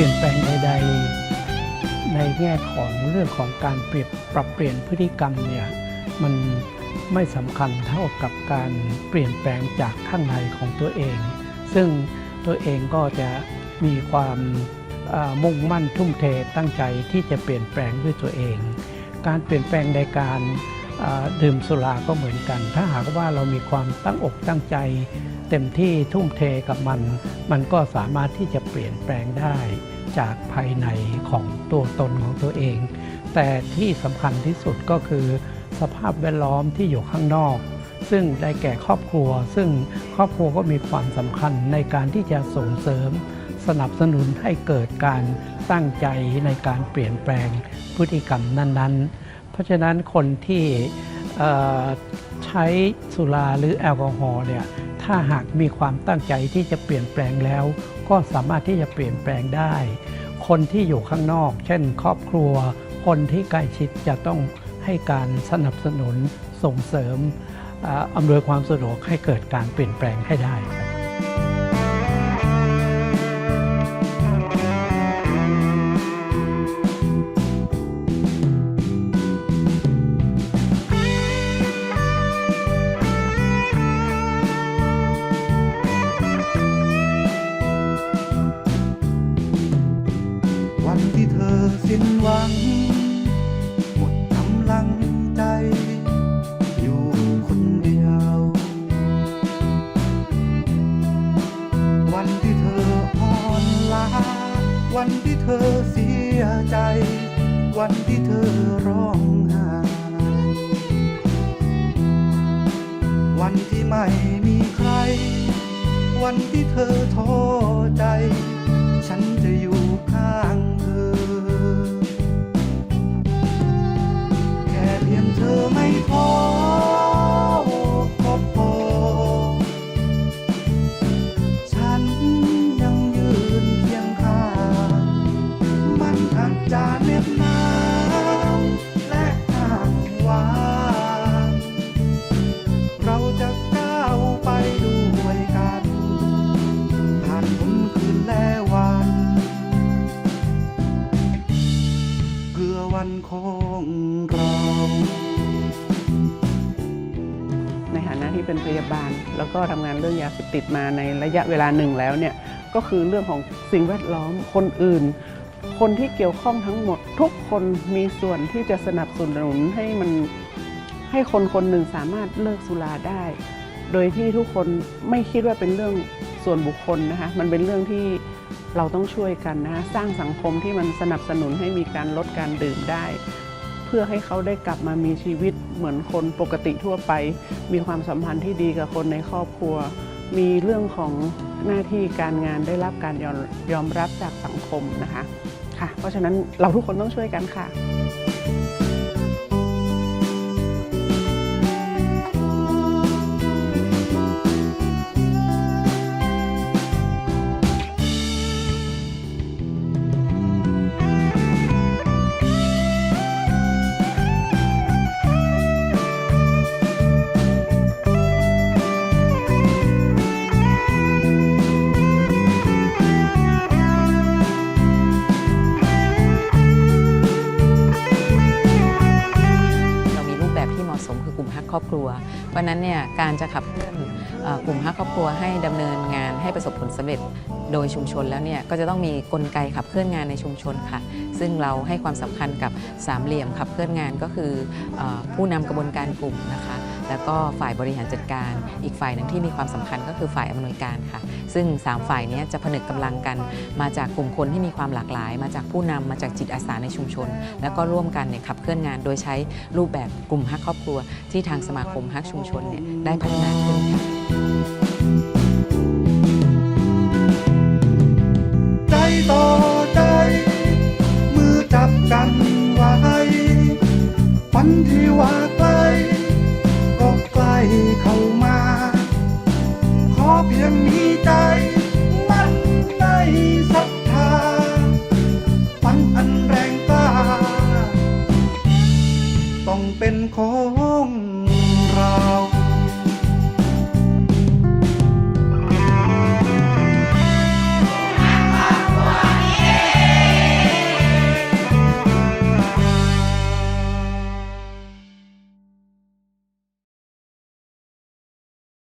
เปลี่ยนแปลงใด ๆ ในแง่ของเรื่องของการเปลี่ยนปรับเปลี่ยนพฤติกรรมเนี่ยมันไม่สำคัญเท่ากับการเปลี่ยนแปลงจากข้างในของตัวเอง ซึ่งตัวเองก็จะมีความมุ่งมั่นทุ่มเทตั้งใจที่จะเปลี่ยนแปลงด้วยตัวเอง การเปลี่ยนแปลงในการ ดื่มสุราก็เหมือนกัน ถ้าหากว่าเรามีความตั้งอกตั้งใจ เต็มที่ทุ่มเทกับมัน มันก็สามารถที่จะเปลี่ยนแปลงได้จากภายในของตัวตนของตัวเอง แต่ที่สำคัญที่สุดก็คือ สภาพแวดล้อมที่อยู่ข้างนอก ซึ่งได้แก่ครอบครัว ซึ่งครอบครัวก็มีความสำคัญในการที่จะส่งเสริม สนับสนุนให้เกิดการตั้งใจในการเปลี่ยนแปลงพฤติกรรมนั้น ๆ เพราะฉะนั้นคนที่ใช้สุราหรือแอลกอฮอล์เนี่ยถ้าหากมีความตั้งใจที่จะเปลี่ยนแปลงแล้ว ก็สามารถที่จะเปลี่ยนแปลงได้ คนที่อยู่ข้างนอก เช่น ครอบครัว คนที่ใกล้ชิดจะต้องให้การสนับสนุนส่งเสริมเอ่ออำนวยความสะดวกให้เกิดการเปลี่ยนแปลงให้ได้ครับ วันที่เธอร้องไห้วันที่ไม่มีใคร วันที่เธอท้อ เป็นพยาบาล แล้วก็ทำงานเรื่องยาเสพติดมาในระยะเวลาหนึ่งแล้วเนี่ยก็คือเรื่องของสิ่งแวดล้อมคนอื่น คนที่เกี่ยวข้องทั้งหมด ทุกคนมีส่วนที่จะสนับสนุนให้มันให้คนคนหนึ่งสามารถเลิกสุราได้ โดยที่ทุกคนไม่คิดว่าเป็นเรื่องส่วนบุคคลนะคะมันเป็นเรื่องที่เราต้องช่วยกันนะคะสร้างสังคมที่มันสนับสนุนให้มีการลดการดื่มได้ พื่อให้เขาได้กลับมามีชีวิตเหมือนคนปกติทั่วไป มีความสัมพันธ์ที่ดีกับคนในครอบครัว มีเรื่องของหน้าที่การงานได้รับการยอมยอมรับจากสังคมนะคะค่ะ เพราะฉะนั้นเราทุกคนต้องช่วยกันค่ะ ครอบครัว เพราะนั้นเนี่ยการจะขับเคลื่อนกลุ่มห้าครอบครัวให้ดำเนินงานให้ประสบผลสำเร็จโดยชุมชนแล้วเนี่ยก็จะต้องมีกลไกขับเคลื่อนงานในชุมชนค่ะ ซึ่งเราให้ความสำคัญกับสามเหลี่ยมขับเคลื่อนงานก็คือออผู้นำกระบวนการกลุ่มนะคะ แล้วก็ฝ่ายบริหารจัดการ อีกฝ่ายหนึ่งที่มีความสำคัญก็คือฝ่ายอำนวยการค่ะ ซึ่ง 3 ฝ่ายนี้จะผนึกกำลังกัน มาจากกลุ่มคนที่มีความหลากหลาย มาจากผู้นำมาจากจิตอาสาในชุมชน แล้วก็ร่วมกันเนี่ยขับเคลื่อนงานโดยใช้รูปแบบกลุ่มฮักครอบครัว ที่ทางสมาคมฮักชุมชนเนี่ยได้พัฒนาขึ้นค่ะใจต่อใจมือจับกัน